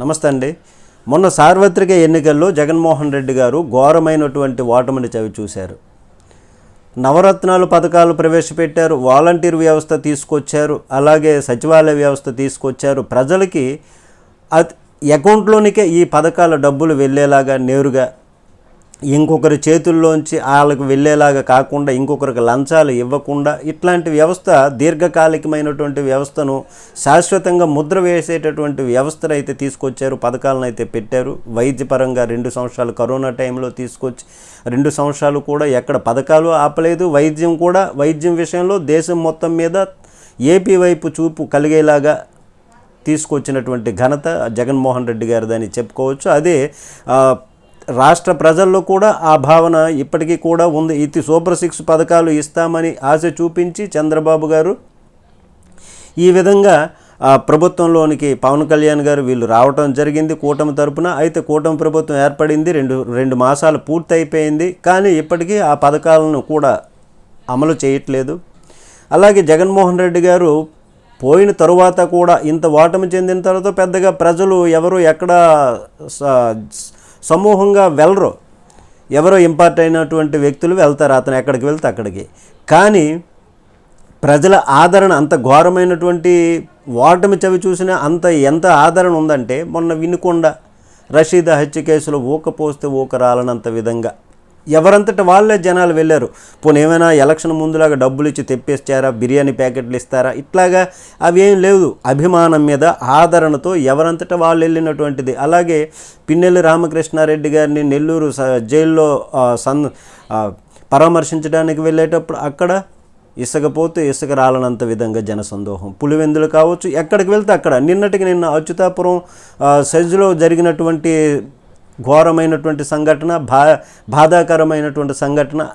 నమస్తే అండి. మొన్న సార్వత్రిక ఎన్నికల్లో జగన్మోహన్ రెడ్డి గారు ఘోరమైనటువంటి ఓటమిని చవి చూశారు. నవరత్నాలు పథకాలు ప్రవేశపెట్టారు వాలంటీర్ వ్యవస్థ తీసుకొచ్చారు అలాగే సచివాలయ వ్యవస్థ తీసుకొచ్చారు. ప్రజలకి అకౌంట్లోనికే ఈ పథకాల డబ్బులు వెళ్ళేలాగా నేరుగా ఇంకొకరి చేతుల్లోంచి వాళ్ళకు వెళ్ళేలాగా కాకుండా ఇంకొకరికి లంచాలు ఇవ్వకుండా ఇట్లాంటి వ్యవస్థ దీర్ఘకాలికమైనటువంటి వ్యవస్థను శాశ్వతంగా ముద్ర వేసేటటువంటి వ్యవస్థను అయితే తీసుకొచ్చారు పథకాలను అయితే పెట్టారు. వైద్యపరంగా రెండు సంవత్సరాలు కరోనా టైంలో తీసుకొచ్చి రెండు సంవత్సరాలు కూడా ఎక్కడ పథకాలు ఆపలేదు. వైద్యం కూడా వైద్యం విషయంలో దేశం మొత్తం మీద ఏపీ వైపు చూపు కలిగేలాగా తీసుకొచ్చినటువంటి ఘనత జగన్మోహన్ రెడ్డి గారిదని చెప్పుకోవచ్చు. అదే రాష్ట్ర ప్రజల్లో కూడా ఆ భావన ఇప్పటికీ కూడా ఉంది. ఇది సూపర్ సిక్స్ పథకాలు ఇస్తామని ఆశ చూపించి చంద్రబాబు గారు ఈ విధంగా ఆ, ప్రభుత్వంలోనికి పవన్ కళ్యాణ్ గారు వీళ్ళు రావటం జరిగింది కూటమి తరపున. అయితే కూటమి ప్రభుత్వం ఏర్పడింది రెండు రెండు మాసాలు పూర్తి అయిపోయింది కానీ ఇప్పటికీ ఆ పథకాలను కూడా అమలు చేయట్లేదు. అలాగే జగన్మోహన్ రెడ్డి గారు పోయిన తరువాత కూడా ఇంత ఓటమి చెందిన తర్వాత పెద్దగా ప్రజలు ఎవరు ఎక్కడ స- సమూహంగా వెళ్ళరు ఎవరో ఇంపార్ట్ అయినటువంటి వ్యక్తులు వెళ్తారు అతను ఎక్కడికి వెళ్తే అక్కడికి. కానీ ప్రజల ఆదరణ అంత ఘోరమైనటువంటి ఓటమి చవి చూసిన అంత ఎంత ఆదరణ ఉందంటే మొన్న వినుకొండ రషీద హత్య కేసులో ఊకపోస్తే ఊక రాలనంత విధంగా. ఎవరంతట వాళ్ళే జనాలు వెళ్ళారు. పోనీ ఏమైనా ఎలక్షన్ ముందులాగా డబ్బులు ఇచ్చి తెప్పిస్తారా? బిర్యానీ ప్యాకెట్లు ఇస్తారా? ఇట్లాగా అవి ఏం లేవు. అభిమానం మీద ఆదరణతో ఎవరంతట వాళ్ళు వెళ్ళినటువంటిది. అలాగే పిన్నెల్లి రామకృష్ణారెడ్డి గారిని నెల్లూరు స- జైల్లో సన్ పరామర్శించడానికి వెళ్ళేటప్పుడు అక్కడ ఇసుకపోతే ఇసుక రాలనంత విధంగా జనసందోహం. పులివెందులు కావచ్చు ఎక్కడికి వెళ్తే అక్కడ. నిన్నటికి నిన్న అచ్యుతాపురం ఆ, సెజ్లో జరిగినటువంటి ఘోరమైనటువంటి సంఘటన బా బాధాకరమైనటువంటి సంఘటన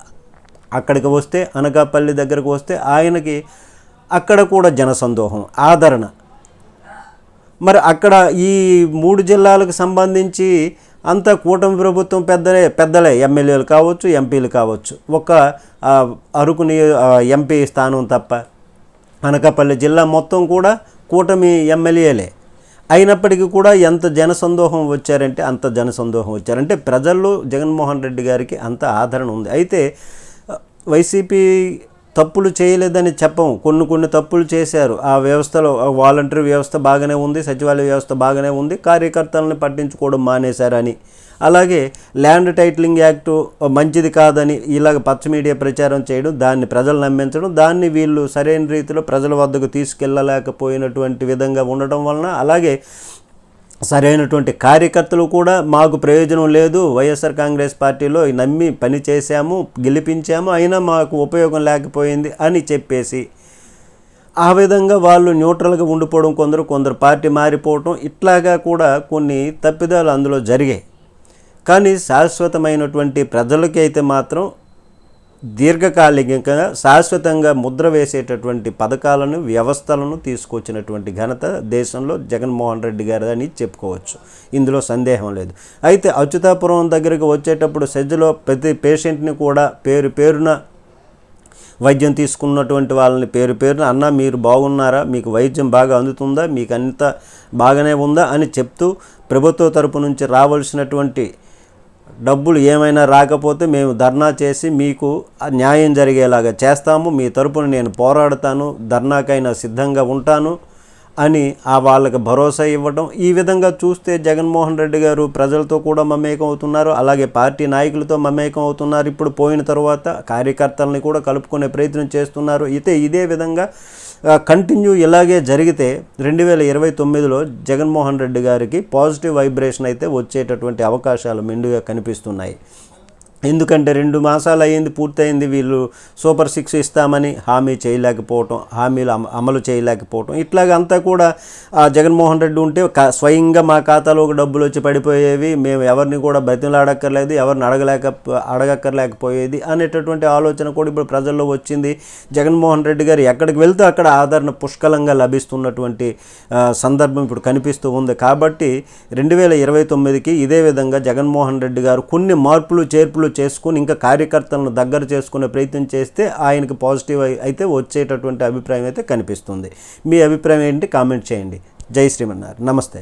అక్కడికి వస్తే అనకాపల్లి దగ్గరకు వస్తే ఆయనకి అక్కడ కూడా జనసందోహం ఆదరణ. మరి అక్కడ ఈ మూడు జిల్లాలకు సంబంధించి అంతా కూటమి ప్రభుత్వం పెద్దలే పెద్దలే ఎమ్మెల్యేలు కావచ్చు ఎంపీలు కావచ్చు. ఒక ఆ, అరకు ఎంపీ స్థానం తప్ప. అనకాపల్లి జిల్లా మొత్తం కూడా కూటమి ఎమ్మెల్యేలే. అయినప్పటికీ కూడా ఎంత జనసందోహం వచ్చారంటే అంత జనసందోహం వచ్చారంటే ప్రజల్లో జగన్మోహన్ రెడ్డి గారికి అంత ఆదరణ ఉంది. అయితే వైసీపీ తప్పులు చేయలేదని చెప్పం. కొన్ని కొన్ని తప్పులు చేశారు. ఆ వ్యవస్థలో ఆ వాలంటరీ వ్యవస్థ బాగానే ఉంది సచివాలయ వ్యవస్థ బాగానే ఉంది. కార్యకర్తలను పట్టించుకోవడం మానేశారని అలాగే ల్యాండ్ టైటిలింగ్ యాక్ట్ మంచిది కాదని ఇలాగ పచ్చ మీడియా ప్రచారం చేయడం దాన్ని ప్రజలు నమ్మించడం దాన్ని వీళ్ళు సరైన రీతిలో ప్రజల వద్దకు తీసుకెళ్ళలేకపోయినటువంటి విధంగా ఉండటం వలన అలాగే సరైనటువంటి కార్యకర్తలు కూడా మాకు ప్రయోజనం లేదు వైఎస్ఆర్ కాంగ్రెస్ పార్టీలో నమ్మి పని చేశాము గెలిపించాము అయినా మాకు ఉపయోగం లేకపోయింది అని చెప్పేసి ఆ విధంగా వాళ్ళు న్యూట్రల్గా ఉండిపోవడం కొందరు కొందరు పార్టీ మారిపోవడం ఇట్లాగా కూడా కొన్ని తప్పిదాలు అందులో జరిగాయి. కానీ శాశ్వతమైనటువంటి ప్రజలకి అయితే మాత్రం దీర్ఘకాలికంగా శాశ్వతంగా ముద్ర వేసేటటువంటి పథకాలను వ్యవస్థలను తీసుకొచ్చినటువంటి ఘనత దేశంలో జగన్మోహన్ రెడ్డి గారు అని చెప్పుకోవచ్చు. ఇందులో సందేహం లేదు. అయితే అచ్యుతాపురం దగ్గరికి వచ్చేటప్పుడు సెజ్జలో ప్రతి పేషెంట్ని కూడా పేరు పేరున వైద్యం తీసుకున్నటువంటి వాళ్ళని పేరు పేరున అన్న మీరు బాగున్నారా? మీకు వైద్యం బాగా అందుతుందా? మీకు అంత బాగానే ఉందా? అని చెప్తూ ప్రభుత్వ తరపు నుంచి రావాల్సినటువంటి డబ్బులు ఏమైనా రాకపోతే మేము ధర్నా చేసి మీకు న్యాయం జరిగేలాగా చేస్తాము. మీ తరపున నేను పోరాడతాను. ధర్నాకైనా సిద్ధంగా ఉంటాను అని ఆ వాళ్ళకి భరోసా ఇవ్వడం. ఈ విధంగా చూస్తే జగన్మోహన్ రెడ్డి గారు ప్రజలతో కూడా మమేకం అవుతున్నారు. అలాగే పార్టీ నాయకులతో మమేకం అవుతున్నారు. ఇప్పుడు పోయిన తర్వాత కార్యకర్తలని కూడా కలుపుకునే ప్రయత్నం చేస్తున్నారు. అయితే ఇదే విధంగా కంటిన్యూ ఇలాగే జరిగితే రెండు వేల ఇరవై తొమ్మిదిలో జగన్మోహన్ రెడ్డి గారికి పాజిటివ్ వైబ్రేషన్ అయితే వచ్చేటటువంటి అవకాశాలు మెండుగా కనిపిస్తున్నాయి. ఎందుకంటే రెండు మాసాలు అయ్యింది పూర్తయింది వీళ్ళు సూపర్ సిక్స్ ఇస్తామని హామీ చేయలేకపోవటం హామీలు అమ- అమలు చేయలేకపోవటం. ఇట్లాగ అంతా కూడా జగన్మోహన్ రెడ్డి ఉంటే కా- స్వయంగా మా ఖాతాలోకి డబ్బులు వచ్చి పడిపోయేవి మేము ఎవరిని కూడా బతిలాడక్కర్లేదు ఎవరిని అడగలేక అడగక్కర్లేకపోయేది అనేటటువంటి ఆలోచన కూడా ఇప్పుడు ప్రజల్లో వచ్చింది. జగన్మోహన్ రెడ్డి గారు ఎక్కడికి వెళ్తే అక్కడ ఆదరణ పుష్కలంగా లభిస్తున్నటువంటి సందర్భం ఇప్పుడు కనిపిస్తూ ఉంది. కాబట్టి రెండు వేల ఇరవై తొమ్మిదికి ఇదే విధంగా జగన్మోహన్ రెడ్డి గారు కొన్ని మార్పులు చేర్పులు చేసుకుని ఇంకా కార్యకర్తలను దగ్గర చేసుకునే ప్రయత్నం చేస్తే ఆయనకు పాజిటివ్ అయితే వచ్చేటటువంటి అభిప్రాయం అయితే కనిపిస్తుంది. మీ అభిప్రాయం ఏంటి? కామెంట్ చేయండి. జై శ్రీమన్నారు నమస్తే.